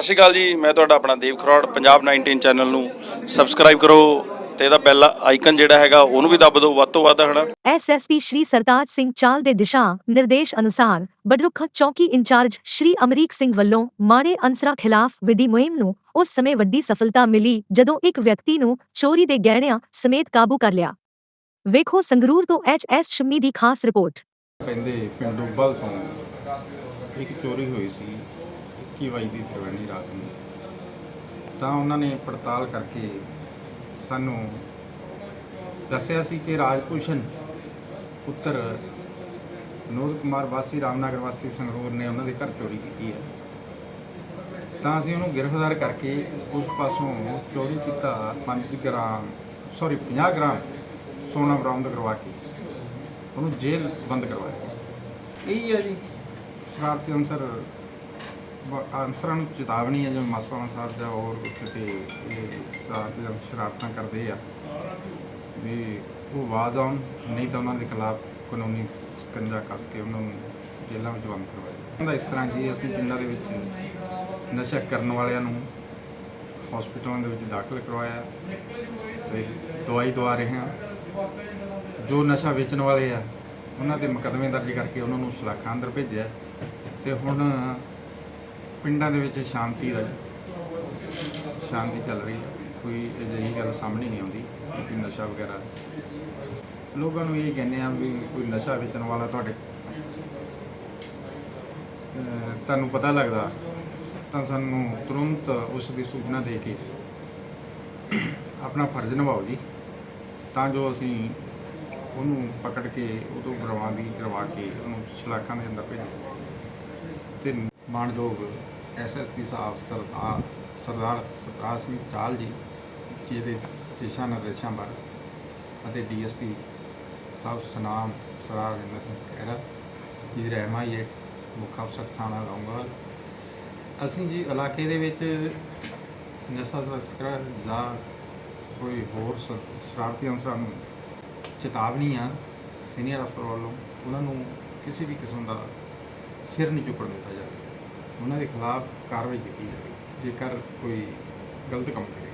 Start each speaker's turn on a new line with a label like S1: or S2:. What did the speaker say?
S1: ਸਤਿ ਸ਼੍ਰੀ ਅਕਾਲ ਜੀ ਮੈਂ ਤੁਹਾਡਾ ਆਪਣਾ ਦੇਵ ਖਰੋੜ ਪੰਜਾਬ 19 ਚੈਨਲ ਨੂੰ ਸਬਸਕ੍ਰਾਈਬ ਕਰੋ ਤੇ ਇਹਦਾ ਬੈਲ ਆਈਕਨ ਜਿਹੜਾ ਹੈਗਾ ਉਹਨੂੰ ਵੀ ਦੱਬ ਦਿਓ ਵੱਧ ਤੋਂ ਵੱਧ ਹਨਾ।
S2: ਐਸਐਸਪੀ ਸ਼੍ਰੀ ਸਰਤਾਜ ਸਿੰਘ ਚਾਲ ਦੇ ਦਿਸ਼ਾ ਨਿਰਦੇਸ਼ ਅਨੁਸਾਰ ਬਡਰੁੱਖ ਚੌਕੀ ਇੰਚਾਰਜ ਸ਼੍ਰੀ ਅਮਰੀਕ ਸਿੰਘ ਵੱਲੋਂ ਮਾੜੇ ਅਨਸਰਾਂ ਖਿਲਾਫ ਵਿੱਢੀ ਮੁਹਿੰਮ ਨੂੰ ਉਸ ਸਮੇਂ ਵੱਡੀ ਸਫਲਤਾ ਮਿਲੀ ਜਦੋਂ ਇੱਕ ਵਿਅਕਤੀ ਨੂੰ ਚੋਰੀ ਦੇ ਗਹਿਣਿਆਂ ਸਮੇਤ ਕਾਬੂ ਕਰ ਲਿਆ। ਵੇਖੋ ਸੰਗਰੂਰ ਤੋਂ ਐਚਐਸ ਸ਼ਮੀ ਦੀ ਖਾਸ ਰਿਪੋਰਟ।
S3: ਪੈਂਦੇ ਪਿੰਡ ਡੁੱਬਲ ਤੋਂ ਇੱਕ ਚੋਰੀ ਹੋਈ ਸੀ। 21 ਵਜੇ ਦੀ ਤਰਵਣੀ ਰਾਤ ਨੂੰ? ਤਾਂ ਉਹਨਾਂ ਨੇ ਪੜਤਾਲ ਕਰਕੇ ਸਾਨੂੰ ਦੱਸਿਆ ਸੀ ਕਿ ਰਾਜਭੂਸ਼ਣ ਪੁੱਤਰ ਵਿਨੋਦ ਕੁਮਾਰ ਵਾਸੀ, ਰਾਮਨਗਰ ਵਾਸੀ ਸੰਗਰੂਰ ਨੇ ਉਹਨਾਂ ਦੇ ਘਰ ਚੋਰੀ ਕੀਤੀ ਹੈ। ਤਾਂ ਅਸੀਂ ਉਹਨੂੰ ਗ੍ਰਿਫਤਾਰ ਕਰਕੇ ਉਸ ਪਾਸੋਂ ਚੋਰੀ ਕੀਤਾ 5 ਗ੍ਰਾਮ ਸੌਰੀ 50 ਗ੍ਰਾਮ ਸੋਨਾ ਬਰਾਮਦ ਕਰਵਾ ਕੇ, ਉਹਨੂੰ ਜੇਲ੍ਹ ਬੰਦ ਕਰਵਾਇਆ। ਇਹੀ ਹੈ ਜੀ, ਸ਼ਰਾਰਤੀ ਅਨਸਰ ਅਨਸਰਾਂ ਨੂੰ ਚੇਤਾਵਨੀ ਹੈ, ਜਿਵੇਂ ਮਾਸਵਾਂ ਸਾਹਿਬ ਜਾਂ ਹੋਰ ਕਿਤੇ ਇਹ ਸ਼ਰਾਰਤੀ ਅਨਸਰ ਸ਼ਰਾਰਤਾਂ ਕਰਦੇ ਆ, ਵੀ ਉਹ ਆਵਾਜ਼ ਆਉਣ, ਨਹੀਂ ਤਾਂ ਉਹਨਾਂ ਦੇ ਖਿਲਾਫ ਕਾਨੂੰਨੀ ਸਕੰਜਾ ਕੱਸ ਕੇ ਉਹਨਾਂ ਨੂੰ ਜੇਲ੍ਹਾਂ ਵਿੱਚ ਬੰਦ ਕਰਵਾਇਆ ਹੁੰਦਾ ਇਸ ਤਰ੍ਹਾਂ ਜੀ ਅਸੀਂ ਪਿੰਡਾਂ ਦੇ ਵਿੱਚ ਨਸ਼ਾ ਕਰਨ ਵਾਲਿਆਂ ਨੂੰ ਹਸਪੀਟਲਾਂ ਦੇ ਵਿੱਚ ਦਾਖਲ ਕਰਵਾਇਆ, ਤੇ ਦਵਾਈ ਦਵਾ ਰਹੇ ਹਾਂ। ਜੋ ਨਸ਼ਾ ਵੇਚਣ ਵਾਲੇ ਆ, ਉਹਨਾਂ ਦੇ ਮੁਕੱਦਮੇ ਦਰਜ ਕਰਕੇ ਉਹਨਾਂ ਨੂੰ ਸਲਾਖਾਂ ਅੰਦਰ ਭੇਜਿਆ। ਤੇ ਹੁਣ ਪਿੰਡਾਂ ਦੇ ਵਿੱਚ ਸ਼ਾਂਤੀ ਦਾ ਸ਼ਾਂਤੀ ਚੱਲ ਰਹੀ ਹੈ। ਕੋਈ ਅਜਿਹੀ ਗੱਲ ਸਾਹਮਣੇ ਨਹੀਂ ਆਉਂਦੀ ਕਿ ਨਸ਼ਾ ਵਗੈਰਾ। ਲੋਕਾਂ ਨੂੰ ਇਹ ਕਹਿੰਦੇ ਆ ਵੀ ਕੋਈ ਨਸ਼ਾ ਵੇਚਣ ਵਾਲਾ ਤੁਹਾਡੇ ਤੁਹਾਨੂੰ ਪਤਾ ਲੱਗਦਾ, ਤਾਂ ਸਾਨੂੰ ਤੁਰੰਤ ਉਸ ਦੀ ਸੂਚਨਾ ਦੇ ਕੇ ਆਪਣਾ ਫਰਜ਼ ਨਿਭਾਓ ਜੀ। ਤਾਂ ਜੋ ਅਸੀਂ ਉਹਨੂੰ ਪਕੜ ਕੇ ਉਦੋਂ ਬਰਵਾਦੀ ਕਰਵਾ ਕੇ ਉਹਨੂੰ ਸਲਾਖਾਂ ਦੇ ਅੰਦਰ ਭੇਜੀਏ। ਤੇ ਮਾਨਯੋਗ ਐਸਐਸਪੀ ਸਾਹਿਬ ਸਰਦਾਰ ਸਰਦਾਰ ਸਤਰਾਜ ਸਿੰਘ ਚਾਲ ਜੀ, ਜਿਹਦੇ ਦਿਸ਼ਾ ਨਿਰਦੇਸ਼ਾਂ ਬਾਰੇ ਅਤੇ ਡੀਐਸਪੀ ਸਾਹਿਬ ਸਨਾਮ ਸਰਦਾਰ ਰਜਿੰਦਰ ਸਿੰਘ ਖਹਿਰਾ ਜੀ ਦੀ ਰਹਿਮਾਈ ਹੈ ਮੁੱਖ ਅਫਸਰ ਥਾਣਾ ਲੌਂਗੋਵਾਲ ਅਸੀਂ ਜੀ ਇਲਾਕੇ ਦੇ ਵਿੱਚ ਨਸ਼ਾ ਤਸਕਰ ਜਾਂ ਕੋਈ ਹੋਰ ਸ- ਸ਼ਰਾਰਤੀ ਅਨਸਰਾਂ ਨੂੰ ਚੇਤਾਵਨੀ ਆ ਸੀਨੀਅਰ ਅਫਸਰ ਵੱਲੋਂ ਉਹਨਾਂ ਨੂੰ ਕਿਸੇ ਵੀ ਕਿਸਮ ਦਾ ਸਿਰ ਨਹੀਂ ਚੁੱਕਣ ਦਿੱਤਾ ਜਾਵੇ ਉਹਨਾਂ ਦੇ ਖਿਲਾਫ ਕਾਰਵਾਈ ਕੀਤੀ ਜਾਵੇ ਜੇਕਰ ਕੋਈ ਗਲਤ ਕੰਮ ਕਰੇ।